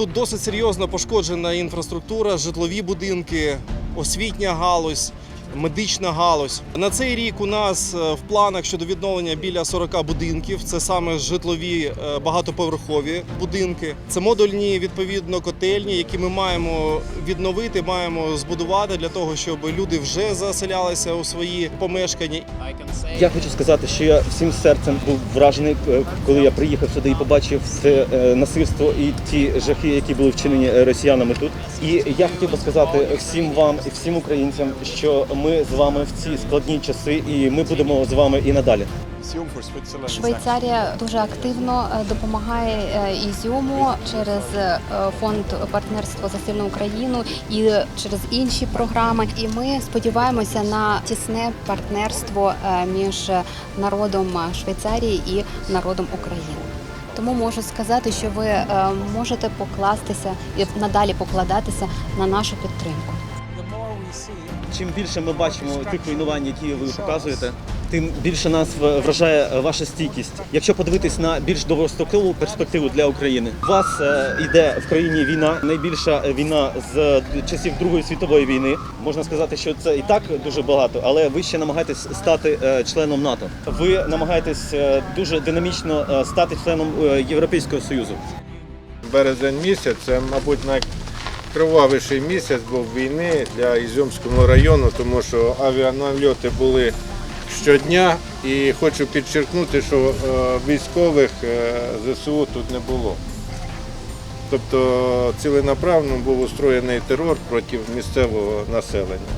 Тут досить серйозно пошкоджена інфраструктура, житлові будинки, освітня галузь. Медична галузь на цей рік у нас е, в планах щодо відновлення біля 40 будинків. Це саме житлові е, багатоповерхові будинки. Це модульні відповідно котельні, які ми маємо відновити, маємо збудувати для того, щоб люди вже заселялися у свої помешкання. Я хочу сказати, що я всім серцем був вражений, е, коли я приїхав сюди і побачив це е, насильство і ті жахи, які були вчинені росіянами тут. І я хотів би сказати всім вам і всім українцям, що ми з вами в ці складні часи, і ми будемо з вами і надалі. Швейцарія дуже активно е, допомагає е, Ізюму через е, фонд партнерства за сильну Україну і через інші програми. І ми сподіваємося на тісне партнерство між народом Швейцарії і народом України. Тому можу сказати, що ви можете покластися і надалі покладатися на нашу підтримку. Чим більше ми бачимо тих руйнувань, які ви показуєте, тим більше нас вражає ваша стійкість. Якщо подивитись на більш довгострокову перспективу для України, у вас е, йде в країні війна, найбільша війна з часів Другої світової війни. Можна сказати, що це і так дуже багато, але ви ще намагаєтесь стати е, членом НАТО. Ви намагаєтесь е, дуже динамічно е, стати членом е, Європейського союзу. Березень місяць це, мабуть, найкривавіший місяць був війни для Ізюмського району, тому що авіанальоти були щодня. І хочу підчеркнути, що е, військових е, ЗСУ тут не було. Тобто ціленаправно був устроєний терор проти місцевого населення.